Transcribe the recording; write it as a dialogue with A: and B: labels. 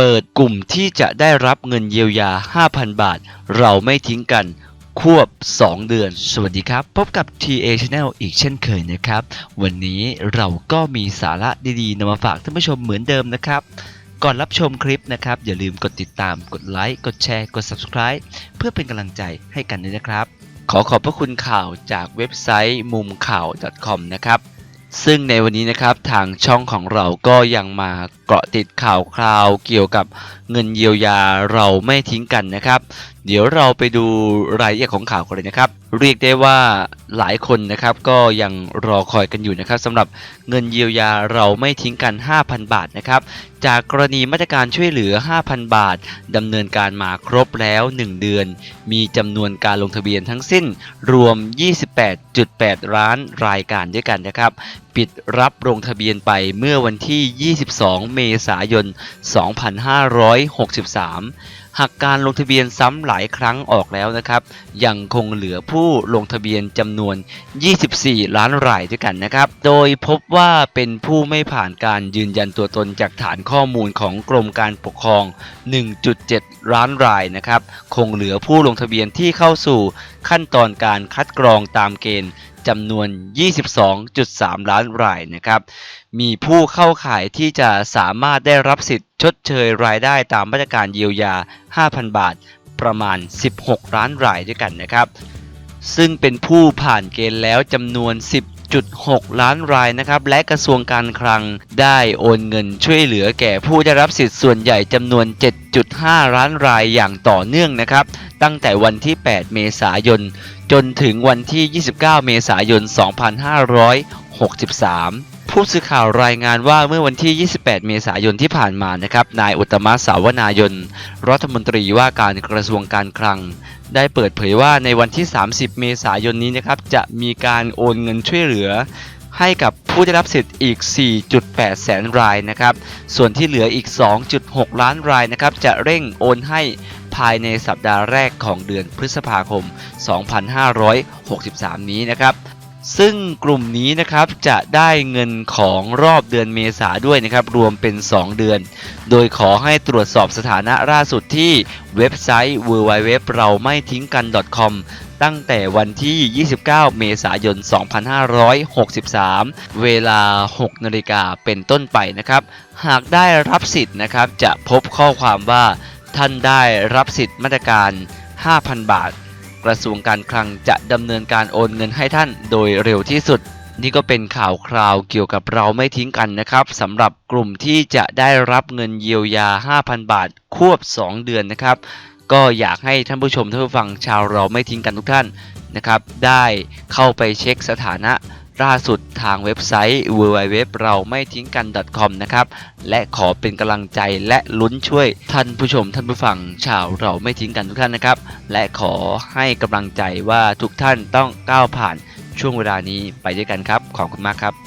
A: เปิดกลุ่มที่จะได้รับเงินเยียวยา 5,000 บาท เราไม่ทิ้งกัน ควบ 2 เดือน สวัสดีครับ พบกับ TA Channel อีกเช่นเคยนะครับ วันนี้เราก็มีสาระดีๆนำมาฝากท่านผู้ชมเหมือนเดิมนะครับ ก่อนรับชมคลิปนะครับ อย่าลืมกดติดตาม กดไลค์ กดแชร์ กด Subscribe เพื่อเป็นกำลังใจให้กันด้วยนะครับ ขอขอบพระคุณข่าวจากเว็บไซต์มุมข่าว .com นะครับ ซึ่งในวันนี้นะครับทางช่องของเราก็ยังมาเกาะติดข่าวคราวเกี่ยวกับเงินเยียวยาเราไม่ทิ้งกันนะครับ เดี๋ยวเราไปดูรายละเอียดของข่าวกันเลยนะครับเรียกได้ว่าหลายคนนะครับก็ยังรอคอยกันอยู่นะครับสำหรับเงินเยียวยาเราไม่ทิ้งกัน 5,000 บาทนะครับจากกรณีมาตรการช่วยเหลือ 5,000 บาทดำเนินการมาครบแล้ว 1 เดือน มีจำนวนการลงทะเบียนทั้งสิ้นรวม 28.8 ล้านรายการด้วยกันนะครับ ปิดรับลงทะเบียนไปเมื่อวันที่ 22 เมษายน 2563 หากการลงทะเบียนซ้ำหลายครั้งออกแล้วนะครับ ยังคงเหลือผู้ลงทะเบียนจำนวน 24 ล้านรายด้วยกันนะครับ โดยพบว่าเป็นผู้ไม่ผ่านการยืนยันตัวตนจากฐานข้อมูลของกรมการปกครอง 1.7 ล้านรายนะครับ คงเหลือผู้ลงทะเบียนที่เข้าสู่ขั้นตอนการคัดกรองตามเกณฑ์ จำนวน 22.3 ล้านรายนะครับ มีผู้เข้าข่ายที่จะสามารถได้รับสิทธิ์ชดเชยรายได้ตามมาตรการเยียวยา 5,000 บาท ประมาณ 16 ล้านรายด้วยกันนะครับ ซึ่งเป็นผู้ผ่านเกณฑ์แล้วจำนวน 1.6ล้านรายนะครับ และกระทรวงการคลังได้โอนเงินช่วยเหลือแก่ผู้ได้รับสิทธิ์ส่วนใหญ่จำนวน 7.5 ล้านรายอย่างต่อเนื่องนะครับ ตั้งแต่วันที่ 8 เมษายน จนถึงวันที่ 29 เมษายน 2563 ผู้สื่อข่าวรายงานว่าเมื่อวันที่ 28 เมษายนที่ผ่านมานะครับ นายอุตมะสาวนายน รัฐมนตรีว่าการกระทรวงการคลัง ได้เปิดเผยว่าในวันที่ 30 เมษายนนี้นะครับ จะมีการโอนเงินช่วยเหลือ ให้กับผู้ได้รับสิทธิ์อีก 4.8 แสนรายนะครับ ส่วนที่เหลืออีก 2.6 ล้านรายนะครับ จะเร่งโอนให้ภายในสัปดาห์แรกของเดือนพฤษภาคม 2563 นี้นะครับ ซึ่งกลุ่มนี้นะครับจะได้เงินของรอบเดือนเมษาด้วยนะครับ รวมเป็น 2 เดือน โดยขอให้ตรวจสอบสถานะล่าสุดที่เว็บไซต์ www เราไม่ทิ้งกัน .com ตั้งแต่วันที่ 29 เมษายน 2563 เวลา 6 นาฬิกาเป็นต้นไปนะครับ หากได้รับสิทธิ์นะครับ จะพบข้อความว่าท่านได้รับสิทธิ์มาตรการ 5,000 บาท กระทรวงการคลังจะดำเนินการโอนเงินให้ท่านโดยเร็วที่สุด นี่ก็เป็นข่าวคราวเกี่ยวกับเราไม่ทิ้งกันนะครับสำหรับกลุ่มที่จะได้รับเงินเยียวยา 5,000 บาท ควบ 2 เดือนนะครับ ก็อยากให้ท่านผู้ชมท่านผู้ฟังชาวเราไม่ทิ้งกันทุกท่านนะครับ ได้เข้าไปเช็คสถานะ ล่าสุดทางเว็บไซต์ www เราไม่ทิ้งกัน .com นะครับ และขอเป็นกำลังใจและลุ้นช่วยท่านผู้ชมท่านผู้ฟังชาวเราไม่ทิ้งกันทุกท่านนะครับ และขอให้กำลังใจว่าทุกท่านต้องก้าวผ่านช่วงเวลานี้ไปด้วยกันครับ ขอบคุณมากครับ